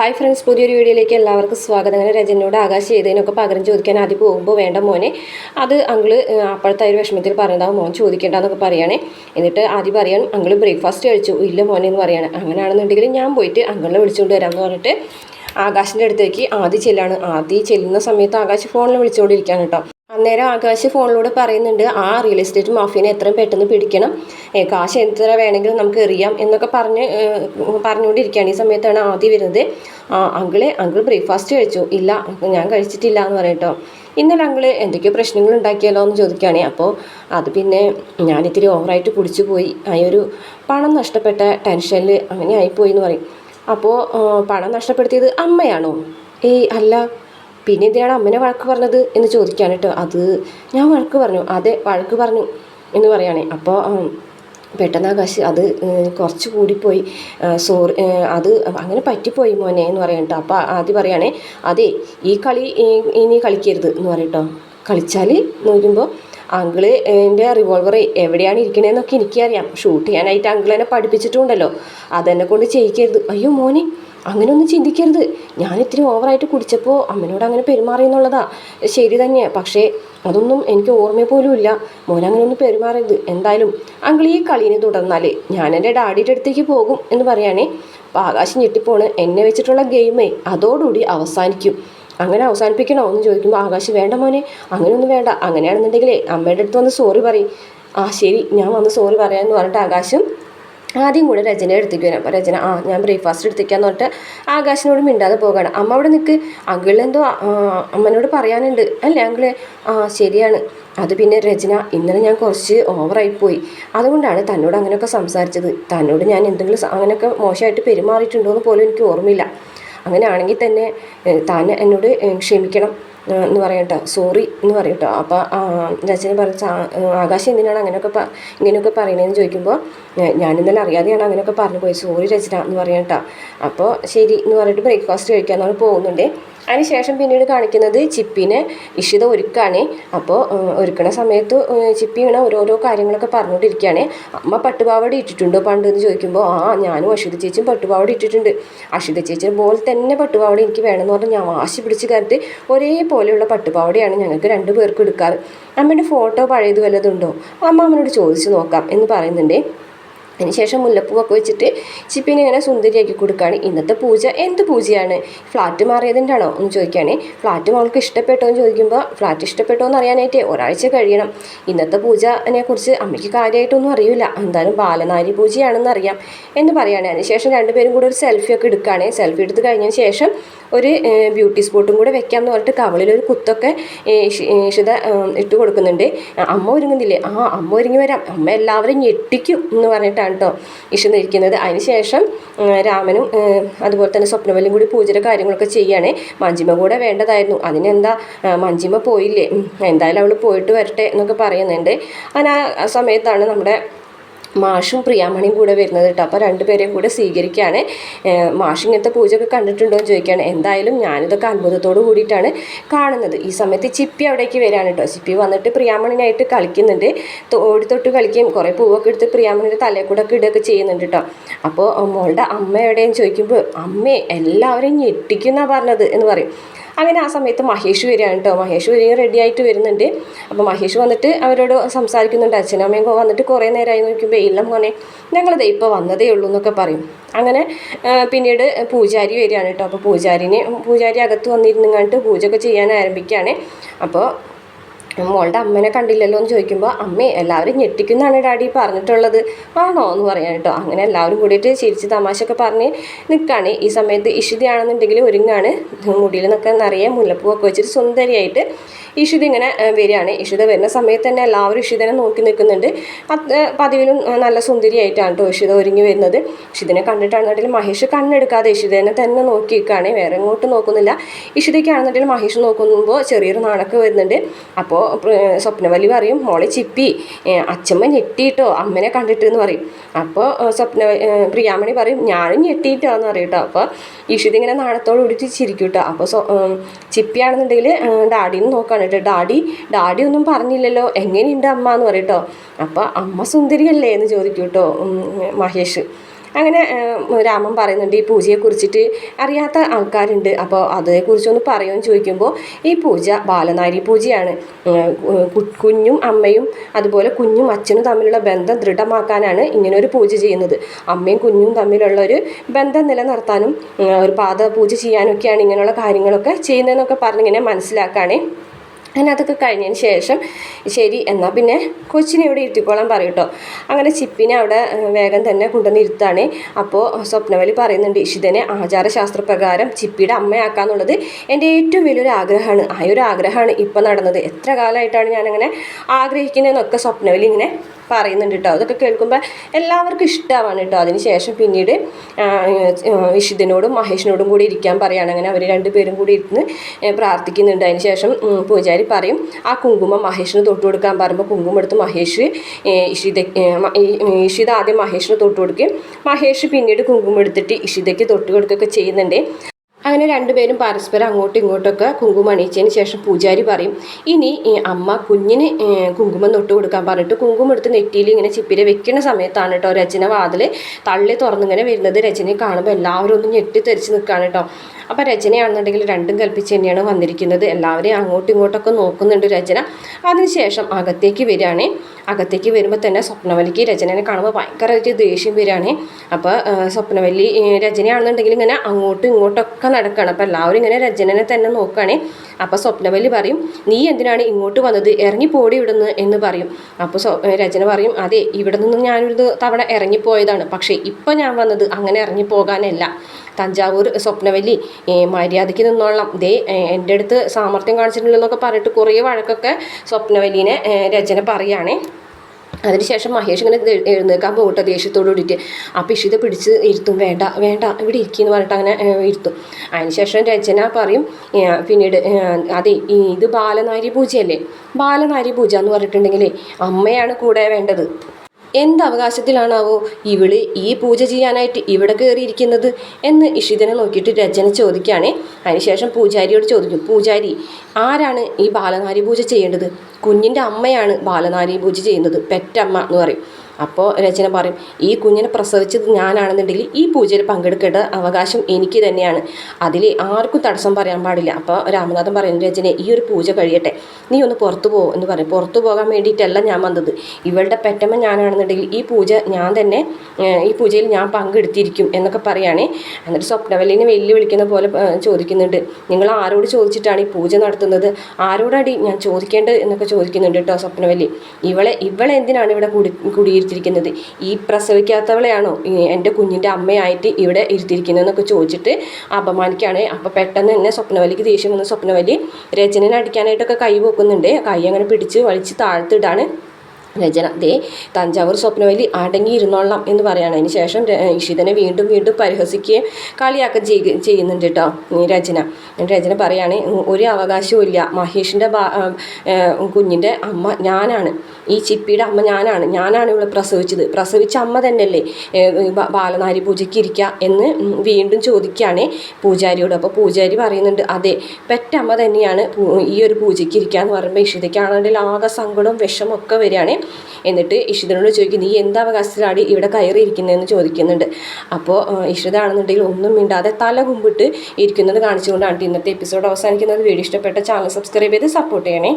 Hi friends പുതിയൊരു വീഡിയോയിലേക്ക് എല്ലാവർക്കും സ്വാഗതം. അങ്ങനെ രജനോട് ആകാശ് ചെയ്തതിനൊക്കെ പകരം ചോദിക്കാൻ ആദ്യം പോകുമ്പോൾ വേണ്ട മോനെ അത് അങ്കിൾ അപ്പോഴത്തെ ഒരു വിഷമത്തിൽ പറഞ്ഞതാവും മോൻ ചോദിക്കേണ്ടെന്നൊക്കെ പറയണേ. എന്നിട്ട് ആദ്യം പറയാൻ അങ്കിൾ ബ്രേക്ക്ഫാസ്റ്റ് കഴിച്ചു ഇല്ല മോനെ എന്ന് പറയാണ്. അങ്ങനെയാണെന്നുണ്ടെങ്കിൽ ഞാൻ പോയിട്ട് അങ്കിളിനെ വിളിച്ചുകൊണ്ട് വരാമെന്ന് പറഞ്ഞിട്ട് ആകാശിന്റെ അടുത്തേക്ക് ആദ്യം ചെല്ലാണ്. ആദ്യം ചെല്ലുന്ന സമയത്ത് ആകാശ് ഫോണിൽ വിളിച്ചുകൊണ്ടിരിക്കുകയാണ് കേട്ടോ. അന്നേരം ആകാശ് ഫോണിലൂടെ പറയുന്നുണ്ട് ആ റിയൽ എസ്റ്റേറ്റ് മാഫിയനെ എത്രയും പെട്ടെന്ന് പിടിക്കണം. കാശ് എത്ര വേണമെങ്കിലും നമുക്ക് എറിയാം എന്നൊക്കെ പറഞ്ഞ് പറഞ്ഞുകൊണ്ടിരിക്കുകയാണ്. ഈ സമയത്താണ് ആദ്യം വരുന്നത്. അങ്കിളെ അങ്കിൾ ബ്രേക്ക്ഫാസ്റ്റ് കഴിച്ചു. ഇല്ല ഞാൻ കഴിച്ചിട്ടില്ല എന്ന് പറയട്ടോ ഇന്നലെ അങ്കിൾ എന്തൊക്കെയോ പ്രശ്നങ്ങൾ ഉണ്ടാക്കിയാലോ എന്ന് ചോദിക്കുകയാണെ. അപ്പോൾ അത് പിന്നെ ഞാനിത്തിരി ഓവറായിട്ട് കുടിച്ചു പോയി. ആ ഒരു പണം നഷ്ടപ്പെട്ട ടെൻഷനിൽ അങ്ങനെ ആയിപ്പോയി എന്ന് പറയും. അപ്പോൾ പണം നഷ്ടപ്പെടുത്തിയത് അമ്മയാണോ? ഏയ് അല്ല. പിന്നെ എന്തിനാണ് അമ്മനെ വഴക്ക് പറഞ്ഞത് എന്ന് ചോദിക്കുകയാണ് കേട്ടോ. അത് ഞാൻ വഴക്ക് പറഞ്ഞു. അതെ വഴക്ക് പറഞ്ഞു എന്ന് പറയുകയാണെ. അപ്പോൾ പെട്ടെന്ന് ആകാശ് അത് കുറച്ച് കൂടിപ്പോയി. സോറി അത് അങ്ങനെ പറ്റിപ്പോയി മോനെ എന്ന് പറയാം കേട്ടോ. അപ്പോൾ ആദ്യം പറയുകയാണേ അതെ ഈ കളി ഇനി കളിക്കരുത് എന്ന് പറയട്ടോ കളിച്ചാൽ നോക്കുമ്പോൾ അങ്കിൾ എന്റെ റിവോൾവർ എവിടെയാണ് ഇരിക്കണേന്നൊക്കെ എനിക്കറിയാം. ഷൂട്ട് ചെയ്യാനായിട്ട് അങ്കിൾ എന്നെ പഠിപ്പിച്ചിട്ടുണ്ടല്ലോ. അതെന്നെ കൊണ്ട് ചെയ്യിക്കരുത്. അയ്യോ മോനെ അങ്ങനെയൊന്നും ചിന്തിക്കരുത്. ഞാൻ ഇത്തിരി ഓവറായിട്ട് കുടിച്ചപ്പോൾ അമ്മനോട് അങ്ങനെ പെരുമാറി എന്നുള്ളതാ ശരി തന്നെ. പക്ഷേ അതൊന്നും എനിക്ക് ഓർമ്മ പോലും ഇല്ല. മോൻ അങ്ങനെ ഒന്നും പെരുമാറരുത്. എന്തായാലും അങ്കിൾ ഈ കളീനെ തുടർന്നാൽ ഞാൻ എന്റെ ഡാഡിയുടെ അടുത്തേക്ക് പോകും എന്ന് പറയുകയാണേ അപ്പോൾ ആകാശം ഞെട്ടിപ്പോണ്. എന്നെ വെച്ചിട്ടുള്ള ഗെയിമേ അതോടുകൂടി അവസാനിക്കും. അങ്ങനെ അവസാനിപ്പിക്കണോ എന്ന് ചോദിക്കുമ്പോൾ ആകാശ് വേണ്ട മോനെ അങ്ങനെയൊന്നും വേണ്ട. അങ്ങനെയാണെന്നുണ്ടെങ്കിലേ അമ്മയുടെ അടുത്ത് വന്ന് സോറി പറയും. ആ ശരി. ഞാൻ വന്ന് സോറി പറയാമെന്ന് പറഞ്ഞിട്ട് ആകാശം ആദ്യം കൂടെ രചന എടുത്തേക്ക് വരാം. അപ്പോൾ രചന ആ ഞാൻ ബ്രേക്ക്ഫാസ്റ്റ് എടുത്തേക്കാന്ന് പറഞ്ഞിട്ട് ആകാശിനോട് മിണ്ടാതെ പോകാണ്. അമ്മ അവിടെ നിൽക്ക് അങ്കിളിനെന്തോ അമ്മനോട് പറയാനുണ്ട്. അല്ലേ അങ്കിൾ? ആ ശരിയാണ്. അത് പിന്നെ രചന ഇന്നലെ ഞാൻ കുറച്ച് ഓവറായിപ്പോയി അതുകൊണ്ടാണ് തന്നോട് അങ്ങനെയൊക്കെ സംസാരിച്ചത്. തന്നോട് ഞാൻ എന്തെങ്കിലും അങ്ങനെയൊക്കെ മോശമായിട്ട് പെരുമാറിയിട്ടുണ്ടോ എന്ന് പോലും എനിക്ക് ഓർമ്മയില്ല. അങ്ങനെയാണെങ്കിൽ തന്നെ താൻ എന്നോട് ക്ഷമിക്കണം. എന്ന് പറയട്ടോ. സോറി എന്ന് പറയട്ടോ. അപ്പോൾ രചന പറഞ്ഞ ആകാശം എന്തിനാണ് അങ്ങനെയൊക്കെ ഇങ്ങനെയൊക്കെ പറയണതെന്ന് ചോദിക്കുമ്പോൾ ഞാൻ ഇന്നലെ അറിയാതെയാണ് അങ്ങനെയൊക്കെ പറഞ്ഞു പോയി സോറി രചന എന്ന് പറയട്ടോ അപ്പോൾ ശരി എന്ന് പറഞ്ഞിട്ട് ബ്രേക്ക്ഫാസ്റ്റ് കഴിക്കാൻ നമ്മൾ പോകുന്നുണ്ട്. അതിനുശേഷം പിന്നീട് കാണിക്കുന്നത് ചിപ്പിനെ ഇഷിത ഒരുക്കാണ്. അപ്പോൾ ഒരുക്കണ സമയത്ത് ചിപ്പി ഇങ്ങനെ ഓരോരോ കാര്യങ്ങളൊക്കെ പറഞ്ഞുകൊണ്ടിരിക്കുകയാണ്. അമ്മ പട്ടുപാവാട ഇട്ടിട്ടുണ്ടോ പണ്ട് എന്ന് ചോദിക്കുമ്പോൾ ആ ഞാനും അഷിത ചേച്ചിയും പട്ടുപാവാട ഇട്ടിട്ടുണ്ട്. അഷിത ചേച്ചിയെ പോലെ തന്നെ പട്ടുപാവാട എനിക്ക് വേണമെന്ന് പറഞ്ഞാൽ ഞാൻ വാശി പിടിച്ച് കയറിട്ട് ഒരേപോലെയുള്ള പട്ടുപാവടയാണ് ഞങ്ങൾക്ക് രണ്ടു പേർക്കും എടുക്കാറ്. അമ്മേന്റെ ഫോട്ടോ പഴയത് വല്ലതുണ്ടോ അമ്മ അമ്മനോട് ചോദിച്ചു നോക്കാം എന്ന് പറയുന്നുണ്ട്. അതിനുശേഷം മുല്ലപ്പൂവൊക്കെ വെച്ചിട്ട് ചിപ്പിനെ ഇങ്ങനെ സുന്ദരിയാക്കി കൊടുക്കുകയാണ് ഇന്നത്തെ പൂജ എന്ത് പൂജയാണ്? ഫ്ലാറ്റ് മാറിയതിന്റെ ആണോ എന്ന് ചോദിക്കുകയാണ് ഫ്ലാറ്റ് മോൾക്ക് ഇഷ്ടപ്പെട്ടോ എന്ന് ചോദിക്കുമ്പോൾ ഫ്ലാറ്റ് ഇഷ്ടപ്പെട്ടോ എന്ന് അറിയാനായിട്ട് ഒരാഴ്ച കഴിയണം. ഇന്നത്തെ പൂജനെ കുറിച്ച് അമ്മയ്ക്ക് കാര്യമായിട്ടൊന്നും അറിയില്ല. എന്തായാലും ബാലനാരി പൂജയാണെന്ന് അറിയാം എന്ന് പറയുകയാണ് അതിനുശേഷം രണ്ടുപേരും കൂടെ ഒരു സെൽഫി ഒക്കെ എടുക്കുകയാണ് സെൽഫി എടുത്ത് കഴിഞ്ഞതിന് ശേഷം ഒരു ബ്യൂട്ടി സ്പോട്ടും കൂടെ വെക്കാം എന്ന് പറഞ്ഞിട്ട് കവളിൽ ഒരു കുത്തൊക്കെ ഇഷിത ഇട്ട് കൊടുക്കുന്നുണ്ട്. അമ്മ ഒരുങ്ങുന്നില്ലേ? ആ അമ്മ ഒരുങ്ങി വരാം. അമ്മ എല്ലാവരും ഞെട്ടിക്കും എന്ന് പറഞ്ഞിട്ടാണ് കേട്ടോ ഇഷിത നിൽക്കുന്നത് അതിനുശേഷം രാമനും അതുപോലെ തന്നെ സ്വപ്നവല്ലും കൂടി പൂജയുടെ കാര്യങ്ങളൊക്കെ ചെയ്യുകയാണേ. മഞ്ജിമ കൂടെ വേണ്ടതായിരുന്നു. അതിനെന്താ മഞ്ജിമ പോയില്ലേ? എന്തായാലും അവൾ പോയിട്ട് വരട്ടെ എന്നൊക്കെ പറയുന്നുണ്ട്. അങ്ങനെ ആ സമയത്താണ് നമ്മുടെ മാഷും പ്രിയാമണിയും കൂടെ വരുന്നത് കേട്ടോ. അപ്പോൾ രണ്ടുപേരെയും കൂടെ സ്വീകരിക്കുകയാണ് മാഷ് ഇങ്ങനത്തെ പൂജയൊക്കെ കണ്ടിട്ടുണ്ടോ എന്ന് ചോദിക്കുകയാണ് എന്തായാലും ഞാനിതൊക്കെ അത്ഭുതത്തോട് കൂടിയിട്ടാണ് കാണുന്നത്. ഈ സമയത്ത് ചിപ്പി അവിടേക്ക് വരികയാണ് കേട്ടോ. ചിപ്പി വന്നിട്ട് പ്രിയാമണിനായിട്ട് കളിക്കുന്നുണ്ട്. ഓടി തൊട്ട് കളിക്കുകയും കുറേ പൂവൊക്കെ എടുത്ത് പ്രിയാമണിയുടെ തലയിൽ കൂടെ ഒക്കെ ഇടുകയൊക്കെ ചെയ്യുന്നുണ്ട് കേട്ടോ. അപ്പോൾ മോളുടെ അമ്മ എവിടെയെന്ന് ചോദിക്കുമ്പോൾ അമ്മേ എല്ലാവരെയും ഞെട്ടിക്കുന്ന പറഞ്ഞത് എന്ന് പറയും. അങ്ങനെ ആ സമയത്ത് മഹേഷ് വരികയാണ് കേട്ടോ. മഹേഷ് വരികയും റെഡി ആയിട്ട് വരുന്നുണ്ട്. അപ്പോൾ മഹേഷ് വന്നിട്ട് അവരോട് സംസാരിക്കുന്നുണ്ട്. അച്ഛനും അമ്മയും വന്നിട്ട് കുറേ നേരമായി നോക്കുമ്പോൾ ഇല്ല മോനെ. ഞങ്ങളത് ഇപ്പോൾ വന്നതേ ഉള്ളൂ എന്നൊക്കെ പറയും. അങ്ങനെ പിന്നീട് പൂജാരി വരികയാണ് കേട്ടോ. അപ്പോൾ പൂജാരിനെ പൂജാരി അകത്ത് വന്നിരുന്നു കണ്ടിട്ട് പൂജ ഒക്കെ ചെയ്യാൻ ആരംഭിക്കുകയാണ്. അപ്പോൾ മോളുടെ അമ്മനെ കണ്ടില്ലല്ലോ എന്ന് ചോദിക്കുമ്പോൾ അമ്മേ എല്ലാവരും ഞെട്ടിക്കുന്നാണ് ഡാഡി പറഞ്ഞിട്ടുള്ളത്. ആണോ? എന്ന് പറയാൻ കേട്ടോ. അങ്ങനെ എല്ലാവരും കൂടിയിട്ട് ചിരിച്ച് തമാശയൊക്കെ പറഞ്ഞ് നിൽക്കുകയാണ് ഈ സമയത്ത് ഇഷിതയാണെന്നുണ്ടെങ്കിൽ ഒരുങ്ങാണ്. മുടിയിൽ നിന്നൊക്കെ നിറയെ മുല്ലപ്പൂവൊക്കെ വെച്ചിട്ട് സുന്ദരിയായിട്ട് ഇഷിത ഇങ്ങനെ വരികയാണ്. ഇഷിത വരുന്ന സമയത്ത് തന്നെ എല്ലാവരും ഇഷിതനെ നോക്കി നിൽക്കുന്നുണ്ട്. പതിവിലും നല്ല സുന്ദരിയായിട്ടാണ് കേട്ടോ ഇഷിത ഒരുങ്ങി വരുന്നത്. ഇഷിതനെ കണ്ടിട്ടാണെന്നുണ്ടെങ്കിൽ മഹേഷ് കണ്ണെടുക്കാതെ ഇഷിതനെ തന്നെ നോക്കി നിൽക്കുകയാണ് വേറെ ഇങ്ങോട്ട് നോക്കുന്നില്ല. ഇഷിതയ്ക്കാണെന്നുണ്ടെങ്കിൽ മഹേഷ് നോക്കുമ്പോൾ ചെറിയൊരു നാണൊക്കെ വരുന്നുണ്ട്. അപ്പോൾ സ്വപ്നവല്ലി പറയും മോളെ ചിപ്പി അച്ഛമ്മ ഞെട്ടിയിട്ടോ അമ്മനെ കണ്ടിട്ട് എന്ന് പറയും അപ്പോൾ സ്വപ്ന പ്രിയാമണി പറയും ഞാനും ഞെട്ടിയിട്ടോ എന്ന് പറയും കേട്ടോ അപ്പോൾ ഈഷിത് ഇങ്ങനെ നാണത്തോട് കൂടിയിട്ട് ചിരിക്കും കേട്ടോ അപ്പോൾ ചിപ്പിയാണെന്നുണ്ടെങ്കിൽ ഡാഡിന്ന് നോക്കുകയാണ് കേട്ടോ ഡാഡി ഡാഡി ഒന്നും പറഞ്ഞില്ലല്ലോ എങ്ങനെയുണ്ട് അമ്മ എന്ന് പറയും കേട്ടോ അപ്പോൾ അമ്മ സുന്ദരിയല്ലേ എന്ന് ചോദിക്കും കേട്ടോ മഹേഷ്. അങ്ങനെ രാമൻ പറയുന്നുണ്ട് ഈ പൂജയെ കുറിച്ചിട്ട് അറിയാത്ത ആൾക്കാരുണ്ട്. അപ്പോൾ അതേക്കുറിച്ചൊന്ന് പറയുമെന്ന് ചോദിക്കുമ്പോൾ ഈ പൂജ ബാലനാരി പൂജയാണ്. കുഞ്ഞും അമ്മയും അതുപോലെ കുഞ്ഞും അച്ഛനും തമ്മിലുള്ള ബന്ധം ദൃഢമാക്കാനാണ് ഇങ്ങനെ ഒരു പൂജ ചെയ്യുന്നത്. അമ്മയും കുഞ്ഞും തമ്മിലുള്ള ഒരു ബന്ധം നിലനിർത്താനും ഒരു പാദ പൂജ ചെയ്യാനൊക്കെയാണ് ഇങ്ങനെയുള്ള കാര്യങ്ങളൊക്കെ ചെയ്യുന്നതെന്നൊക്കെ പറഞ്ഞിങ്ങനെ മനസ്സിലാക്കുകയാണേ അങ്ങനെ അതൊക്കെ കഴിഞ്ഞതിന് ശേഷം ശരി എന്നാൽ പിന്നെ കൊച്ചിനെ ഇവിടെ ഇരുത്തിക്കോളാൻ പറയും അങ്ങനെ ചിപ്പിനെ അവിടെ വേഗം തന്നെ കൊണ്ടുവന്ന് ഇരുത്താണ് അപ്പോൾ സ്വപ്നവലി പറയുന്നുണ്ട് ഇഷിതനെ ആചാരശാസ്ത്രപ്രകാരം ചിപ്പിയുടെ അമ്മയാക്കാന്നുള്ളത് എന്റെ ഏറ്റവും വലിയൊരു ആഗ്രഹമാണ്. ആ ഒരു ആഗ്രഹമാണ് ഇപ്പം നടന്നത്. എത്ര കാലമായിട്ടാണ് ഞാനങ്ങനെ ആഗ്രഹിക്കുന്നതെന്നൊക്കെ സ്വപ്നവലി ഇങ്ങനെ പറയുന്നുണ്ട് കേട്ടോ അതൊക്കെ കേൾക്കുമ്പോൾ എല്ലാവർക്കും ഇഷ്ടമാണ് കേട്ടോ അതിനുശേഷം പിന്നീട് വിശുദ്ധനോടും മഹേഷിനോടും കൂടി ഇരിക്കാൻ പറയുകയാണ് അങ്ങനെ അവർ രണ്ടുപേരും കൂടി ഇരുന്ന് പ്രാർത്ഥിക്കുന്നുണ്ട്. അതിന് ശേഷം പൂജാരി പറയും ആ കുങ്കുമം മഹേഷിന് തൊട്ട് കൊടുക്കാൻ പറയുമ്പോൾ കുങ്കുമം എടുത്ത് മഹേഷ് ഇഷിത ഇഷിത ആദ്യം മഹേഷിന് തൊട്ട് കൊടുക്കുകയും മഹേഷ് പിന്നീട് കുങ്കുമം എടുത്തിട്ട് ഇഷിതയ്ക്ക് തൊട്ട് കൊടുക്കുകയൊക്കെ ചെയ്യുന്നുണ്ട്. അങ്ങനെ രണ്ടുപേരും പരസ്പരം അങ്ങോട്ടും ഇങ്ങോട്ടൊക്കെ കുങ്കുമം അണിയിച്ചതിന് ശേഷം പൂജാരി പറയും ഇനി അമ്മ കുഞ്ഞിന് കുങ്കുമം തൊട്ട് കൊടുക്കാൻ പറഞ്ഞിട്ട് കുങ്കുമം എടുത്ത് നെറ്റിയിൽ ഇങ്ങനെ ചിപ്പിരെ വെക്കുന്ന സമയത്താണ് കേട്ടോ രചന വാതിൽ തള്ളി തുറന്നിങ്ങനെ വരുന്നത്. രചനയെ കാണുമ്പോൾ എല്ലാവരും ഒന്ന് ഞെട്ടിത്തെറിച്ച് നിൽക്കുകയാണ് കേട്ടോ. അപ്പോൾ രചനയാണെന്നുണ്ടെങ്കിൽ രണ്ടും കൽപ്പിച്ച് തന്നെയാണ് വന്നിരിക്കുന്നത്. എല്ലാവരെയും അങ്ങോട്ടും ഇങ്ങോട്ടൊക്കെ നോക്കുന്നുണ്ട് രചന. അതിനുശേഷം അകത്തേക്ക് വരികയാണ്. അകത്തേക്ക് വരുമ്പോൾ തന്നെ സ്വപ്നവലിക്ക് രചനനെ കാണുമ്പോൾ ഭയങ്കരമായിട്ട് ദേഷ്യം വരികയാണ്. അപ്പോൾ സ്വപ്നവല്ലി രചനയാണെന്നുണ്ടെങ്കിൽ ഇങ്ങനെ അങ്ങോട്ടും ഇങ്ങോട്ടൊക്കെ നടക്കുകയാണ് അപ്പോൾ എല്ലാവരും ഇങ്ങനെ രചനനെ തന്നെ നോക്കുകയാണേ. അപ്പോൾ സ്വപ്നവല്ലി പറയും നീ എന്തിനാണ് ഇങ്ങോട്ട് വന്നത്? ഇറങ്ങി പോടി ഇവിടുന്ന് എന്ന് പറയും. അപ്പോൾ രചന പറയും അതെ ഇവിടെ നിന്ന് ഞാനൊരു തവണ ഇറങ്ങിപ്പോയതാണ്. പക്ഷേ ഇപ്പോൾ ഞാൻ വന്നത് അങ്ങനെ ഇറങ്ങിപ്പോകാനല്ല. തഞ്ചാവൂർ സ്വപ്നവല്ലി മര്യാദയ്ക്ക് നിന്നോളാം. ദേ എന്റെ അടുത്ത് സാമർത്ഥ്യം കാണിച്ചിട്ടുണ്ടെന്നൊക്കെ പറഞ്ഞിട്ട് കുറേ വഴക്കൊക്കെ സ്വപ്നവല്ലിനെ രചന പറയുകയാണേ അതിനുശേഷം മഹേഷ് ഇങ്ങനെ എഴ് എഴുന്നേൽക്കാൻ പോകട്ടെ ദേഷ്യത്തോട് കൂടിയിട്ട്. അപ്പോൾ ഇഷിത പിടിച്ച് ഇരുത്തും. വേണ്ട വേണ്ട ഇവിടെ ഇരിക്കുന്നു പറഞ്ഞിട്ട് അങ്ങനെ ഇരുത്തും. അതിനുശേഷം രചന പറയും പിന്നീട് അതെ ഇത് ബാലനാരി പൂജയല്ലേ? ബാലനാരി പൂജ എന്ന് പറഞ്ഞിട്ടുണ്ടെങ്കിൽ അമ്മയാണ് കൂടെ വേണ്ടത്. എന്ത് അവകാശത്തിലാണാവോ ഇവൾ ഈ പൂജ ചെയ്യാനായിട്ട് ഇവിടെ കയറിയിരിക്കുന്നത് എന്ന് ഇഷിതനെ നോക്കിയിട്ട് രജന ചോദിക്കുകയാണേ. അതിനുശേഷം പൂജാരിയോട് ചോദിക്കും പൂജാരി ആരാണ് ഈ ബാലനാരി പൂജ ചെയ്യേണ്ടത്? കുഞ്ഞിന്റെ അമ്മയാണ് ബാലനാരി പൂജ ചെയ്യുന്നത് പെറ്റമ്മ എന്ന് പറയും. അപ്പോൾ രചന പറയും ഈ കുഞ്ഞിനെ പ്രസവിച്ചത് ഞാനാണെന്നുണ്ടെങ്കിൽ ഈ പൂജയിൽ പങ്കെടുക്കേണ്ട അവകാശം എനിക്ക് തന്നെയാണ്. അതിൽ ആർക്കും തടസ്സം പറയാൻ പാടില്ല. അപ്പോൾ രാമനാഥൻ പറയുന്നു രചന ഈ ഒരു പൂജ കഴിയട്ടെ. നീ ഒന്ന് പുറത്തു പോകും എന്ന് പറയും. പുറത്തു പോകാൻ വേണ്ടിയിട്ടല്ല ഞാൻ വന്നത്. ഇവളുടെ പെറ്റമ്മ ഞാനാണെന്നുണ്ടെങ്കിൽ ഈ പൂജ ഞാൻ തന്നെ ഈ പൂജയിൽ ഞാൻ പങ്കെടുത്തിരിക്കും എന്നൊക്കെ പറയുകയാണേ എന്നിട്ട് സ്വപ്നവല്ലിനെ വെല്ലുവിളിക്കുന്ന പോലെ ചോദിക്കുന്നുണ്ട്. നിങ്ങൾ ആരോട് ചോദിച്ചിട്ടാണ് ഈ പൂജ നടത്തുന്നത്? ആരോടാടി ഞാൻ ചോദിക്കേണ്ടത്? എന്നൊക്കെ ചോദിക്കുന്നുണ്ട് കേട്ടോ സ്വപ്നവല്ലി. ഇവളെ ഇവളെ എന്തിനാണ് ഇവിടെ കൂടി കുടിയിരുത്തിയിരിക്കുന്നത് ഈ പ്രസവിക്കാത്തവളെയാണോ? എന്റെ കുഞ്ഞിന്റെ അമ്മയായിട്ട് ഇവിടെ ഇരുത്തിയിരിക്കുന്നത് എന്നൊക്കെ ചോദിച്ചിട്ട് അപമാനിക്കുകയാണ്. അപ്പോൾ പെട്ടെന്ന് തന്നെ സ്വപ്നവലിക്ക് ദേഷ്യം വന്ന് സ്വപ്നവലി രചനനെ അടിക്കാനായിട്ടൊക്കെ കൈ പോക്കുന്നുണ്ട് കൈ അങ്ങനെ പിടിച്ച് വലിച്ച് താഴ്ത്തിടാണ്. രചന. ദേ തഞ്ചാവൂർ സ്വപ്നവല്ലി അടങ്ങിയിരുന്നോളാം എന്ന് പറയാണ്. അതിന് ശേഷം ഇഷിതനെ വീണ്ടും വീണ്ടും പരിഹസിക്കുകയും കളിയാക്കുകയും ചെയ്യുക ചെയ്യുന്നുണ്ട് കേട്ടോ രചന. രചന പറയാണ് ഒരു അവകാശവും ഇല്ല. മഹേഷിന്റെ കുഞ്ഞിന്റെ അമ്മ ഞാനാണ്. ഈ ചിപ്പിയുടെ അമ്മ ഞാനാണ്. ഞാനാണ് ഇവിടെ പ്രസവിച്ചത്. പ്രസവിച്ച അമ്മ തന്നെയല്ലേ ബാലനാരി പൂജയ്ക്ക് ഇരിക്കുക എന്ന് വീണ്ടും ചോദിക്കുകയാണ് പൂജാരിയോട്. അപ്പോൾ പൂജാരി പറയുന്നുണ്ട് അതെ പെറ്റമ്മ തന്നെയാണ് ഈ ഒരു പൂജയ്ക്ക് ഇരിക്കുക എന്ന് പറയുമ്പോൾ ഇഷിതയ്ക്കാണെങ്കിൽ ആകെ സങ്കടവും വിഷമൊക്കെ വരികയാണ്. എന്നിട്ട് ഇഷിതനോട് ചോദിക്കും നീ എന്ത് അവകാശത്തിലാണ് ഇവിടെ കയറിയിരിക്കുന്നതെന്ന് ചോദിക്കുന്നുണ്ട്. അപ്പോൾ ഇഷിതാണെന്നുണ്ടെങ്കിൽ ഒന്നും മിണ്ടാതെ തല കുമ്പിട്ട് ഇരിക്കുന്നത് കാണിച്ചുകൊണ്ടാണ് ഇന്നത്തെ എപ്പിസോഡ് അവസാനിക്കുന്നത്. വീഡിയോ ഇഷ്ടപ്പെട്ട ചാനൽ സബ്സ്ക്രൈബ് ചെയ്ത് സപ്പോർട്ട് ചെയ്യണേ.